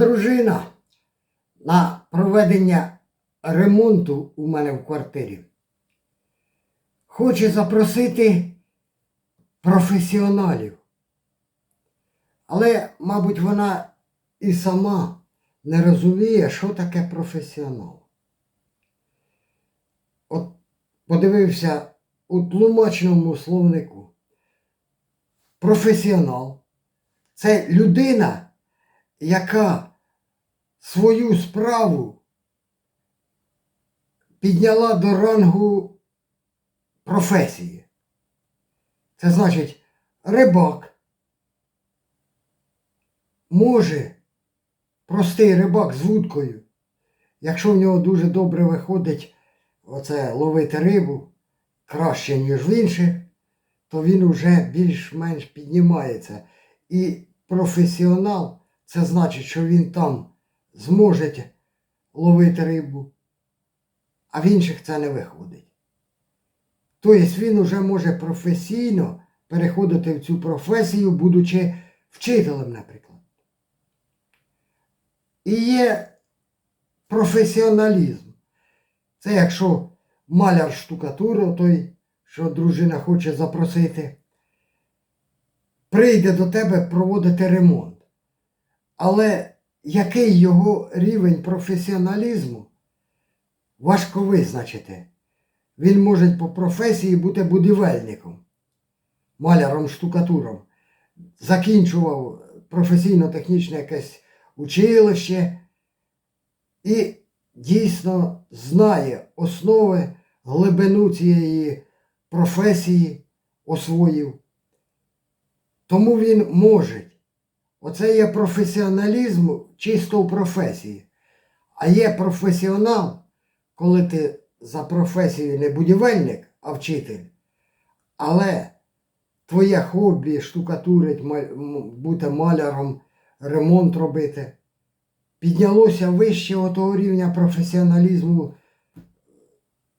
дружина на проведення ремонту у мене в квартирі хоче запросити професіоналів. Але, мабуть, вона і сама не розуміє, що таке професіонал. От подивився у тлумачному словнику. Професіонал це людина, яка свою справу підняла до рангу професії. Це значить, рибак може, простий рибак з вудкою, якщо в нього дуже добре виходить оце ловити рибу краще, ніж в інших, то він вже більш-менш піднімається. І професіонал це значить, що він там зможе ловити рибу, а в інших це не виходить. Тобто він вже може професійно переходити в цю професію, будучи вчителем, наприклад. І є професіоналізм. Це якщо маляр штукатуру, той, що дружина хоче запросити, прийде до тебе проводити ремонт. Але який його рівень професіоналізму, важко визначити. Він може по професії бути будівельником, маляром, штукатуром. Закінчував професійно-технічне якесь училище і дійсно знає основи, глибину цієї професії освоїв. Тому він може. Оце є професіоналізм чисто в професії. А є професіонал, коли ти за професією не будівельник, а вчитель. Але твоє хобі штукатурить, бути маляром, ремонт робити, піднялося вище отого рівня професіоналізму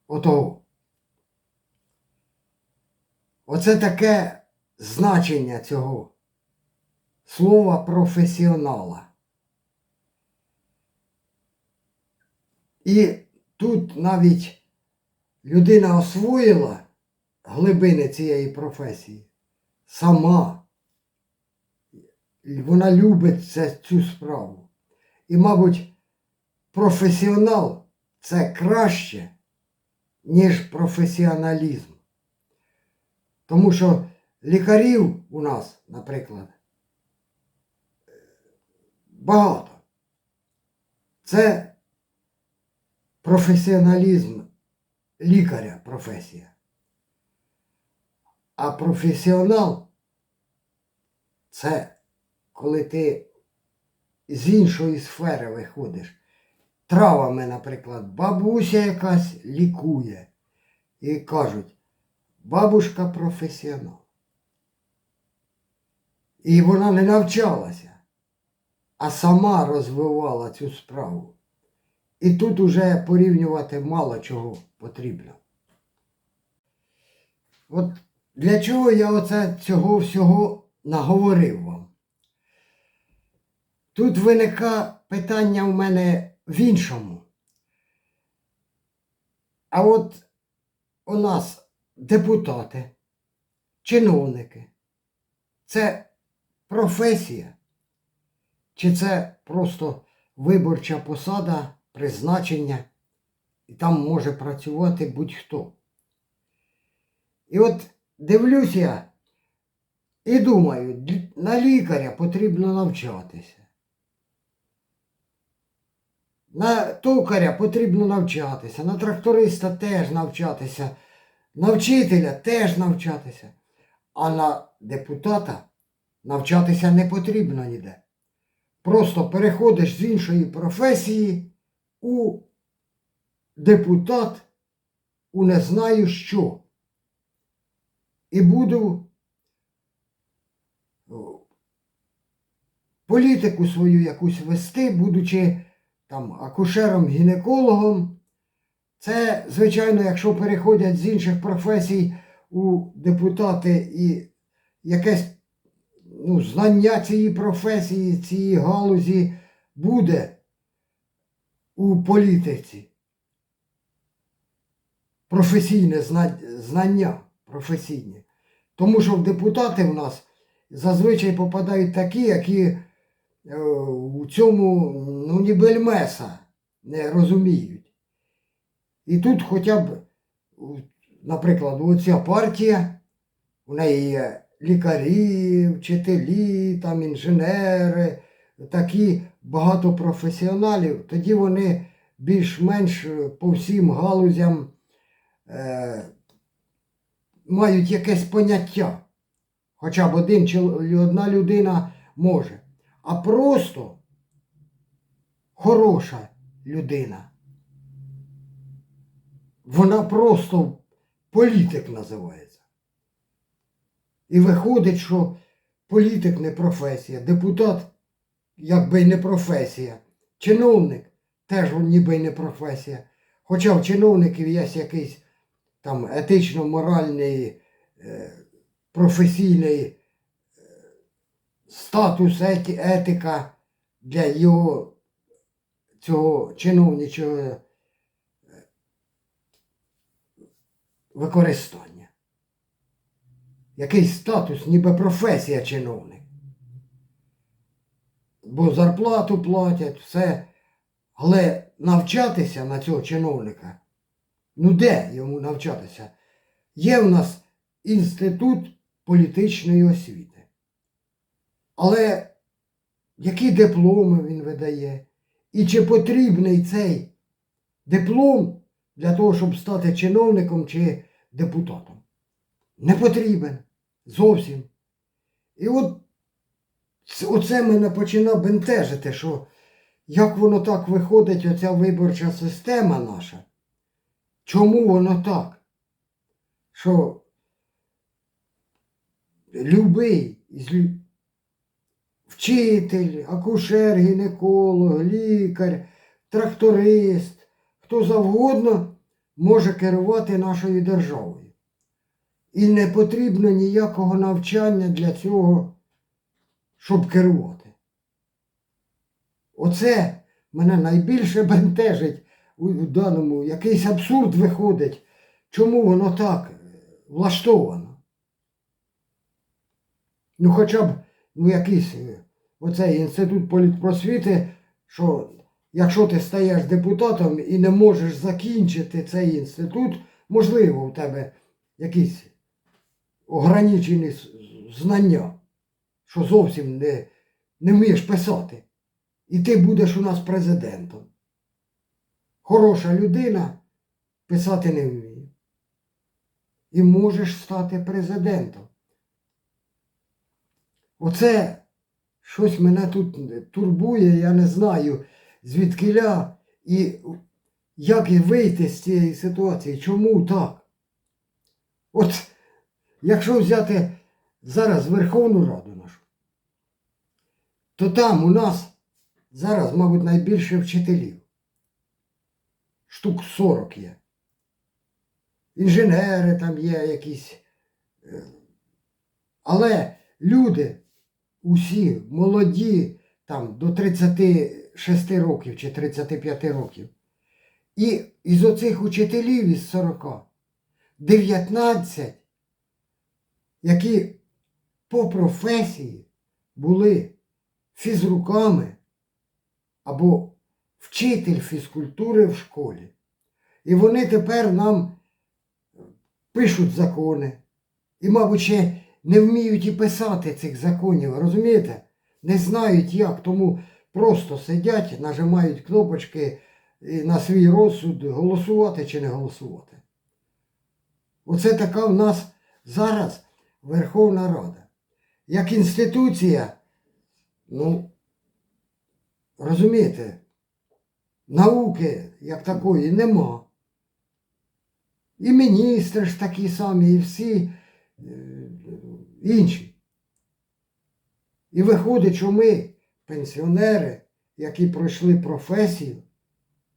отого. Оце таке значення цього слова професіонала. І тут навіть людина освоїла глибини цієї професії сама. Вона любить це, цю справу. І, мабуть, професіонал це краще, ніж професіоналізм. Тому що лікарів у нас, наприклад, багато. Це професіоналізм лікаря професія. А професіонал це коли ти з іншої сфери виходиш. Травами, наприклад, бабуся якась лікує. І кажуть, бабушка професіонал. І вона не навчалася, а сама розвивала цю справу. І тут уже порівнювати мало чого потрібно. От для чого я оце цього всього наговорив вам? Тут виникає питання в мене в іншому. А от у нас депутати, чиновники, це професія, чи це просто виборча посада, призначення, і там може працювати будь-хто. І от дивлюсь я і думаю, на лікаря потрібно навчатися. На токаря потрібно навчатися, на тракториста теж навчатися, на вчителя теж навчатися, а на депутата навчатися не потрібно ніде. Просто переходиш з іншої професії у депутат, у не знаю що. І буду політику свою якусь вести, будучи там акушером-гінекологом. Це, звичайно, якщо переходять з інших професій у депутати і якесь ну, знання цієї професії, цієї галузі буде у політиці професійне знання професійне. Тому що в депутати в нас зазвичай попадають такі, які е, у цьому ну, ні бельмеса не розуміють. І тут хоча б, наприклад, оця партія, у неї є лікарі, вчителі, там інженери, такі багато професіоналів, тоді вони більш-менш по всім галузям е, мають якесь поняття. Хоча б один чи одна людина може. А просто хороша людина. Вона просто політик називається. І виходить, що політик не професія, депутат якби й не професія, чиновник теж ніби й не професія. Хоча в чиновників є якийсь там етично-моральний, е, професійний е, статус, етика для його цього чиновничого е, використання. Якийсь статус, ніби професія чиновник. Бо зарплату платять, все. Але навчатися на цього чиновника, ну де йому навчатися? Є в нас інститут політичної освіти. Але які дипломи він видає? І чи потрібний цей диплом для того, щоб стати чиновником чи депутатом? Не потрібен. Зовсім. І от оце мене починає бентежити, що як воно так виходить, оця виборча система наша. Чому воно так? Що любий вчитель, акушер, гінеколог, лікар, тракторист, хто завгодно може керувати нашою державою. І не потрібно ніякого навчання для цього, щоб керувати. Оце мене найбільше бентежить у даному, якийсь абсурд виходить, чому воно так е, влаштовано. Ну, хоча б ну, якийсь е, оцей інститут політпросвіти, що якщо ти стаєш депутатом і не можеш закінчити цей інститут, можливо, у тебе якісь ограничені знання, що зовсім не, не вмієш писати. І ти будеш у нас президентом. Хороша людина писати не вміє. І можеш стати президентом. Оце щось мене тут турбує, я не знаю, звідкиля і як вийти з цієї ситуації. Чому так? От якщо взяти зараз Верховну Раду нашу, то там у нас зараз, мабуть, найбільше вчителів. Штук 40 є. Інженери там є якісь. е, Але люди усі молоді, там до 36 років чи 35 років. І із оцих учителів із 40, 19, які по професії були фізруками або вчитель фізкультури в школі. І вони тепер нам пишуть закони. І, мабуть, ще не вміють і писати цих законів, розумієте? Не знають як, тому просто сидять, нажимають кнопочки на свій розсуд голосувати чи не голосувати. Оце така в нас зараз Верховна Рада. Як інституція, ну, розумієте, науки як такої нема. І міністри ж такі самі, і всі е, інші. І виходить, що ми, пенсіонери, які пройшли професію,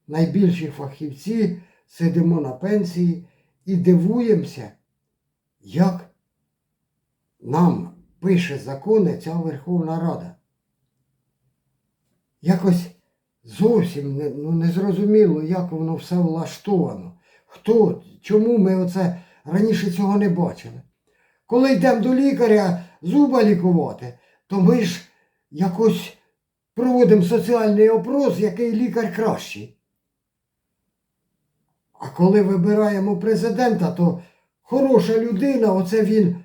найбільші фахівці, сидимо на пенсії і дивуємося, як нам пише закони ця Верховна Рада. Якось зовсім не, ну, не зрозуміло, як воно все влаштовано. Хто, чому ми оце раніше цього не бачили? Коли йдемо до лікаря зуба лікувати, то ми ж якось проводимо соціальний опрос, який лікар кращий. А коли вибираємо президента, то хороша людина, оце він,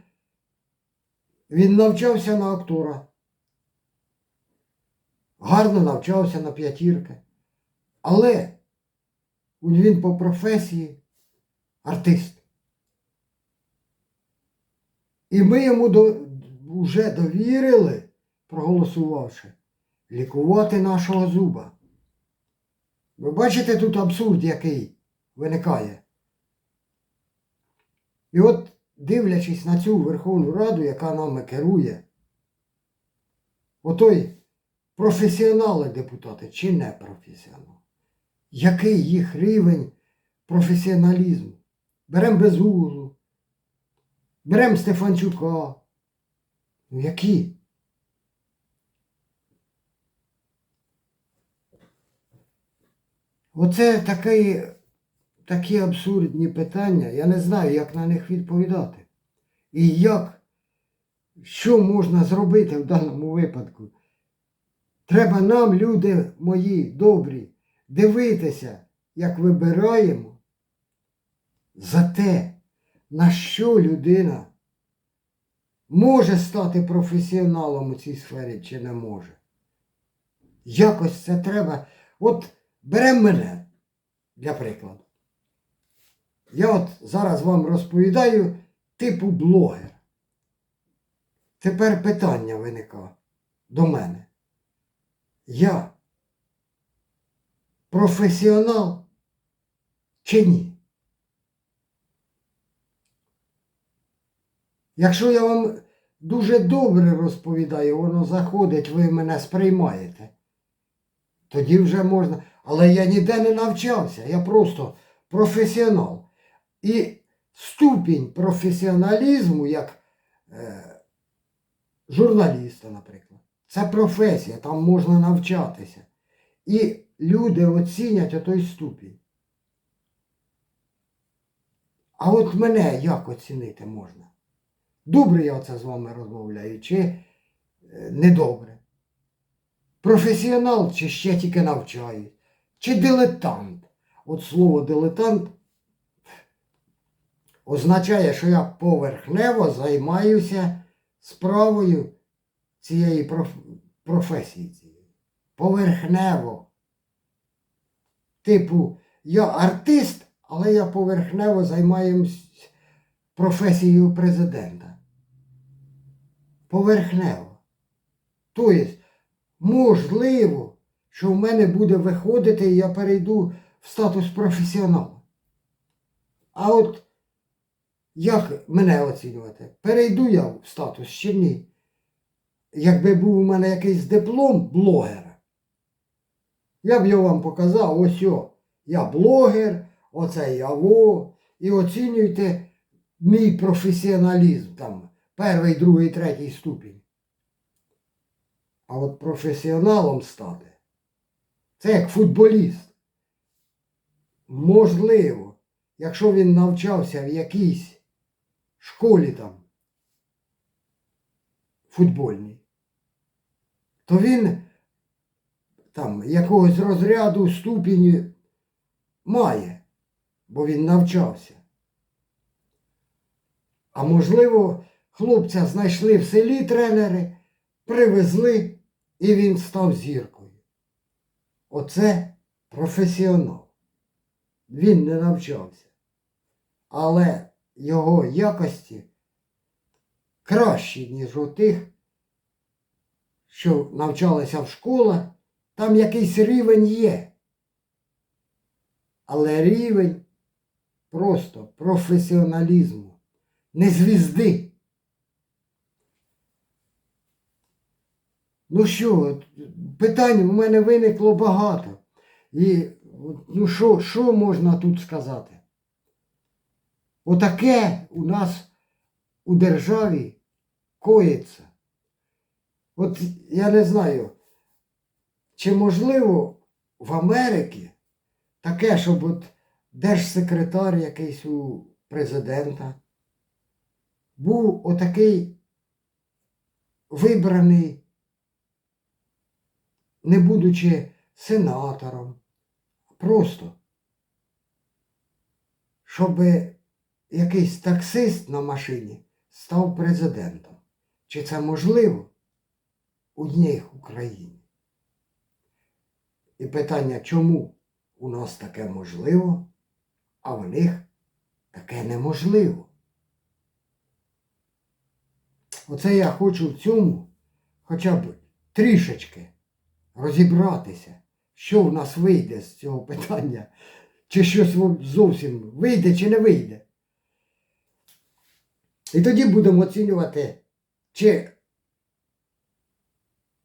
він навчався на актора. Гарно навчався на п'ятірки. Але він по професії артист. І ми йому до, вже довірили, проголосувавши, лікувати нашого зуба. Ви бачите тут абсурд, який виникає. І от, дивлячись на цю Верховну Раду, яка нами керує, отой професіонали депутати чи не професіонали, який їх рівень професіоналізму? Беремо Безуглу, беремо Стефанчука. Ну які? Оце такий, такі абсурдні питання. Я не знаю, як на них відповідати. І як, що можна зробити в даному випадку. Треба нам, люди мої добрі, дивитися, як вибираємо за те, на що людина може стати професіоналом у цій сфері чи не може. Якось це треба. От беремо мене для прикладу. Я от зараз вам розповідаю типу блогер. Тепер питання виникає до мене. Я професіонал чи ні? Якщо я вам дуже добре розповідаю, воно заходить, ви мене сприймаєте, тоді вже можна. Але я ніде не навчався, я просто професіонал. І ступінь професіоналізму, як е, журналіста, наприклад, це професія, там можна навчатися. І люди оцінять отой ступінь. А от мене як оцінити можна? Добре я оце з вами розмовляю, чи е, недобре? Професіонал чи ще тільки навчаюсь? Чи дилетант? От слово дилетант означає, що я поверхнево займаюся справою цієї проф- професії. Поверхнево. Типу, я артист, але я поверхнево займаюся професією президента. Поверхнево. Тобто, можливо, що в мене буде виходити і я перейду в статус професіонала. А от як мене оцінювати? Перейду я в статус чи ні? Якби був у мене якийсь диплом блогера, я б його вам показав, ось о, я блогер, оце я во, і оцінюйте мій професіоналізм, там, перший, другий, третій ступінь. А от професіоналом стати, це як футболіст. Можливо, якщо він навчався в якійсь школі там футбольній, то він там якогось розряду ступені має, бо він навчався. А можливо, хлопця знайшли в селі тренери, привезли, і він став зіркою. Оце професіонал. Він не навчався. Але його якості кращі, ніж у тих, що навчалися в школах. Там якийсь рівень є. Але рівень просто професіоналізму, не звізди. Ну що, питань у мене виникло багато. І ну що, що можна тут сказати? Отаке у нас у державі коїться. От я не знаю, чи можливо в Америці таке, щоб от держсекретар якийсь у президента був отакий вибраний, не будучи сенатором, просто, щоб якийсь таксист на машині став президентом. Чи це можливо у них Україні? І питання, чому у нас таке можливо, а в них таке неможливо? Оце я хочу в цьому хоча б трішечки розібратися, що в нас вийде з цього питання, чи щось зовсім вийде, чи не вийде. І тоді будемо оцінювати, чи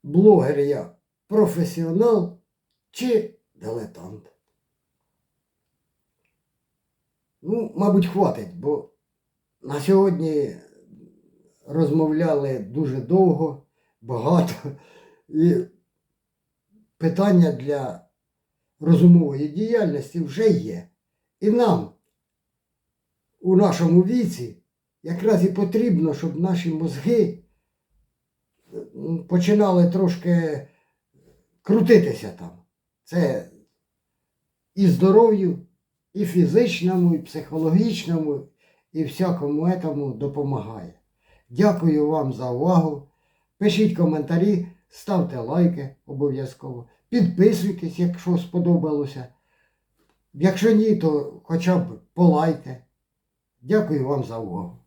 блогер я професіонал, чи дилетант. Ну, мабуть, хватить, бо на сьогодні розмовляли дуже довго, багато. І питання для розумової діяльності вже є. І нам у нашому віці якраз і потрібно, щоб наші мозги починали трошки крутитися там. Це і здоров'ю, і фізичному, і психологічному, і всякому етому допомагає. Дякую вам за увагу. Пишіть коментарі, ставте лайки обов'язково. Підписуйтесь, якщо сподобалося. Якщо ні, то хоча б полайте. Дякую вам за увагу.